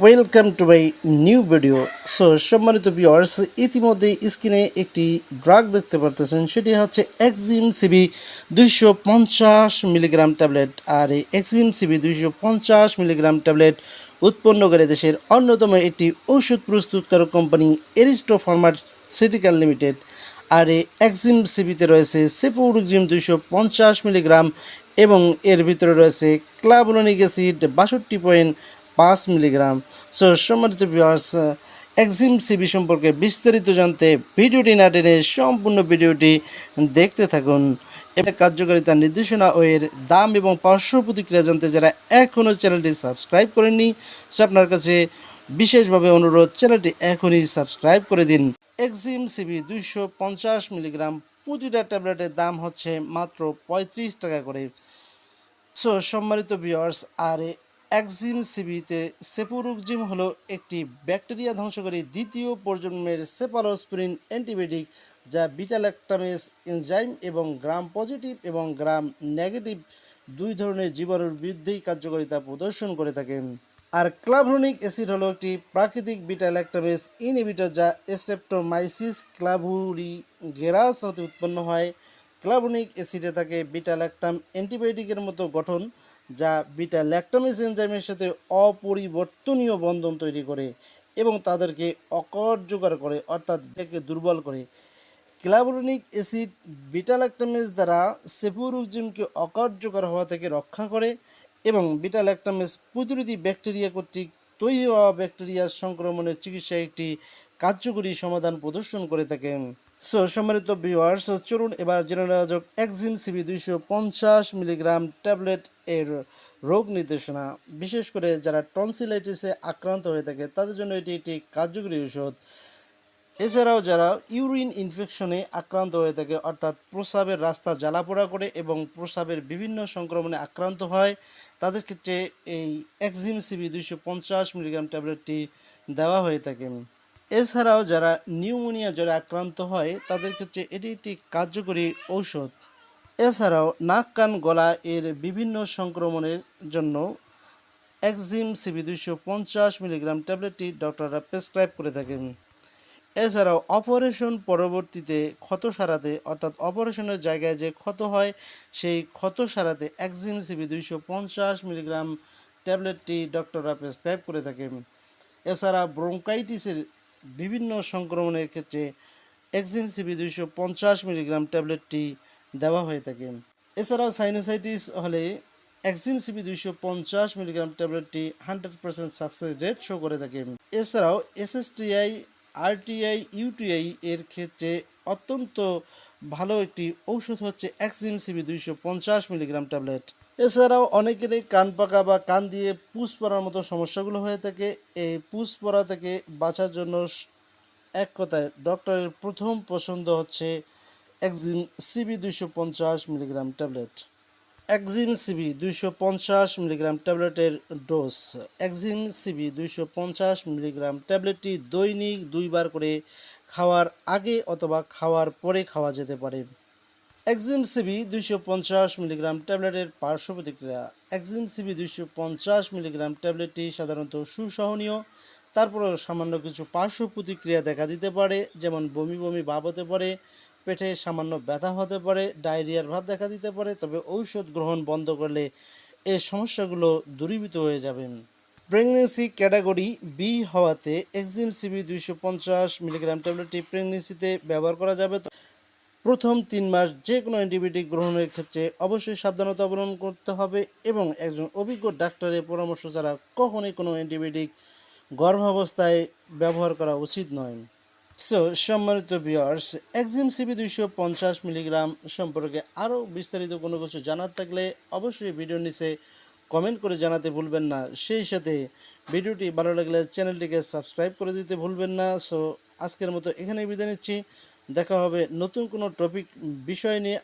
Welcome to my new video so সম্মানিত viewers ইতিমধ্যে স্ক্রিনে একটি ড্রাগ দেখতে পারতেছেন। সেটি হচ্ছে এক্সিম সিবি দুইশো পঞ্চাশ মিলিগ্রাম ট্যাবলেট আর এই এক্সিম সিবি দুইশো পঞ্চাশ মিলিগ্রাম ট্যাবলেট উৎপন্ন করে দেশের অন্যতম একটি ঔষধ প্রস্তুতকারক কোম্পানি এরিস্টো ফার্মাসিউটিক্যাল লিমিটেড আর এই এক্সিম সিবিতে রয়েছে সেপোরুকজিম দুইশো পঞ্চাশ মিলিগ্রাম এবং এর ভিতরে রয়েছে ক্লাবুলনিক অ্যাসিড বাষট্টি পয়েন্ট পাঁচ মিলিগ্রাম। সো সম্মানিত ভিউয়ার্স এক্সিম সিবি সম্পর্কে বিস্তারিত জানতে ভিডিওটি না টেনে সম্পূর্ণ ভিডিওটি দেখতে থাকুন। এটা কার্যকারিতা নির্দেশনা ও এর দাম এবং পার্শ্ব প্রতিক্রিয়া জানতে যারা এখনও চ্যানেলটি সাবস্ক্রাইব করেননি, সে আপনার কাছে বিশেষভাবে অনুরোধ, চ্যানেলটি এখনই সাবস্ক্রাইব করে দিন। এক্সিম সিবি দুইশো পঞ্চাশ মিলিগ্রাম প্রতিটা ট্যাবলেটের দাম হচ্ছে মাত্র পঁয়ত্রিশ টাকা করে। সো সম্মানিত ভিউয়ার্স আর এক্সিম সিবিতে সেপুরুকজিম হলো একটি ব্যাকটেরিয়া ধ্বংসকারী দ্বিতীয় প্রজন্মের সেপালোস্পিরিন অ্যান্টিবায়োটিক যা বিটাল্যাক্টামেস, এনজাইম এবং গ্রাম পজিটিভ এবং গ্রাম নেগেটিভ দুই ধরনের জীবাণুর বিরুদ্ধেই কার্যকারিতা প্রদর্শন করে থাকে। আর ক্লাভ্রনিক অ্যাসিড হলো একটি প্রাকৃতিক বিটা ল্যাক্টামেস ইনহিবিটর যা স্টেপ্টোমাইসিস ক্লাভুরি গেরাস হতে উৎপন্ন হয়। ক্লাভনিক অ্যাসিডে থাকে বিটা ল্যাক্টাম অ্যান্টিবায়োটিকের মতো গঠন যা বিটা ল্যাক্টামেস এনজাইমের সাথে অপরিবর্তনীয় বন্ধন তৈরি করে এবং তাদেরকে অকার্যকর করে, অর্থাৎ একে দুর্বল করে। ক্লাবরনিক অ্যাসিড বিটা ল্যাক্টামেজ দ্বারা সেপুরুকজিমকে অকার্যকর হওয়া থেকে রক্ষা করে এবং বিটা ল্যাক্টামেজ প্রতিরোধী ব্যাকটেরিয়া কর্তৃক তৈরি হওয়া ব্যাকটেরিয়ার সংক্রমণের চিকিৎসায় একটি কার্যকরী সমাধান প্রদর্শন করে থাকে সো সম্মানিত ভিউয়ার্স চলুন এবার জেনে নেওয়া যাক এক্সিম সিবি দুইশো পঞ্চাশ মিলিগ্রাম ট্যাবলেট এর রোগ নির্দেশনা। বিশেষ করে যারা টনসিলাইটিসে আক্রান্ত হয়ে থাকে, তাদের জন্য এটি একটি কার্যকরী ঔষধ। এছাড়াও যারা ইউরিন ইনফেকশনে আক্রান্ত হয়ে থাকে, অর্থাৎ প্রস্রাবের রাস্তা জ্বালাপোড়া করে এবং প্রস্রাবের বিভিন্ন সংক্রমণে আক্রান্ত হয়, তাদের ক্ষেত্রে এই এক্সিম সিবি দুইশো পঞ্চাশ মিলিগ্রাম ট্যাবলেটটি দেওয়া হয়ে থাকে। এছাড়াও যারা নিউমোনিয়া জ্বরে আক্রান্ত হয়, তাদের ক্ষেত্রে এটি একটি কার্যকরী ঔষধ। এছাড়াও নাক, কান, গলা এর বিভিন্ন সংক্রমণের জন্য একজিম সিবি দুইশো পঞ্চাশ মিলিগ্রাম ট্যাবলেটটি ডক্টররা প্রেসক্রাইব করে থাকেন। এছাড়াও অপারেশন পরবর্তীতে ক্ষত সারাতে, অর্থাৎ অপারেশনের জায়গায় যে ক্ষত হয়, সেই ক্ষত সারাতে একজিম সিবি দুইশো পঞ্চাশ মিলিগ্রাম ট্যাবলেটটি ডক্টররা প্রেসক্রাইব করে থাকেন। এছাড়া ব্রঙ্কাইটিসের বিভিন্ন সংক্রমণের ক্ষেত্রে এক্সিম সিবি দুইশো পঞ্চাশ মিলিগ্রাম ট্যাবলেটটি দেওয়া হয়ে থাকে। এছাড়াও সাইনোসাইটিস হলে এক্সিম সিবি দুইশো পঞ্চাশ মিলিগ্রাম ট্যাবলেটটি hundred percent success rate show করে থাকে। এছাড়াও এসএসটিআই আরটিআই ইউটিআই এর ক্ষেত্রে অত্যন্ত ভালো একটি ঔষধ হচ্ছে এক্সিম সিবি দুইশো পঞ্চাশ মিলিগ্রাম ট্যাবলেট। এছাড়াও অনেকেরই কান পাকা বা কান দিয়ে পুষ পড়ার মতো সমস্যাগুলো হয়ে থাকে। এই পুষ পড়া থেকে বাঁচার জন্য এক কথায় ডক্টরের প্রথম পছন্দ হচ্ছে একজিম সিবি দুইশো পঞ্চাশ মিলিগ্রাম ট্যাবলেট। একজিম সিবি দুইশো পঞ্চাশ মিলিগ্রাম ট্যাবলেটের ডোজ। একজিম সিবি দুইশো পঞ্চাশ মিলিগ্রাম ট্যাবলেটটি দৈনিক দুইবার করে খাওয়ার আগে অথবা খাওয়ার পরে খাওয়া যেতে পারে। এক্সিম সিবি দুইশো পঞ্চাশ মিলিগ্রাম ট্যাবলেটের পার্শ্ব প্রতিক্রিয়া। এক্সিম সিবি দুইশো পঞ্চাশ মিলিগ্রাম ট্যাবলেটটি সাধারণত সুসহনীয়, তারপরেও সামান্য কিছু পার্শ্ব প্রতিক্রিয়া দেখা দিতে পারে, যেমন বমি বমি ভাব হতে পারে, পেটে সামান্য ব্যথা হতে পারে, ডায়রিয়ার ভাব দেখা দিতে পারে, তবে ঔষধ গ্রহণ বন্ধ করলে এই সমস্যাগুলো দূরীভূত হয়ে যাবেন প্রেগনেন্সি ক্যাটাগরি বি হওয়াতে এক্সিম সিবি দুইশো পঞ্চাশ মিলিগ্রাম ট্যাবলেটটি প্রেগনেন্সিতে ব্যবহার করা যাবে। প্রথম তিন মাস যে কোনো অ্যান্টিবায়োটিক গ্রহণের ক্ষেত্রে অবশ্যই সাবধানতা অবলম্বন করতে হবে এবং একজন অভিজ্ঞ ডাক্তারের পরামর্শ ছাড়া কখনোই কোনো অ্যান্টিবায়োটিক গর্ভাবস্থায় ব্যবহার করা উচিত নয়। সো সম্মানিত ভিউয়ার্স এক্সিম সিবি দুইশো পঞ্চাশ মিলিগ্রাম সম্পর্কে আরও বিস্তারিত কোনো কিছু জানার থাকলে অবশ্যই ভিডিও নিচে কমেন্ট করে জানাতে ভুলবেন না। সেই সাথে ভিডিওটি ভালো লাগলে চ্যানেলটিকে সাবস্ক্রাইব করে দিতে ভুলবেন না। সো আজকের মতো এখানেই বিদায় নিচ্ছি। দেখা হবে নতুন কোনো টপিক বিষয় নিয়ে।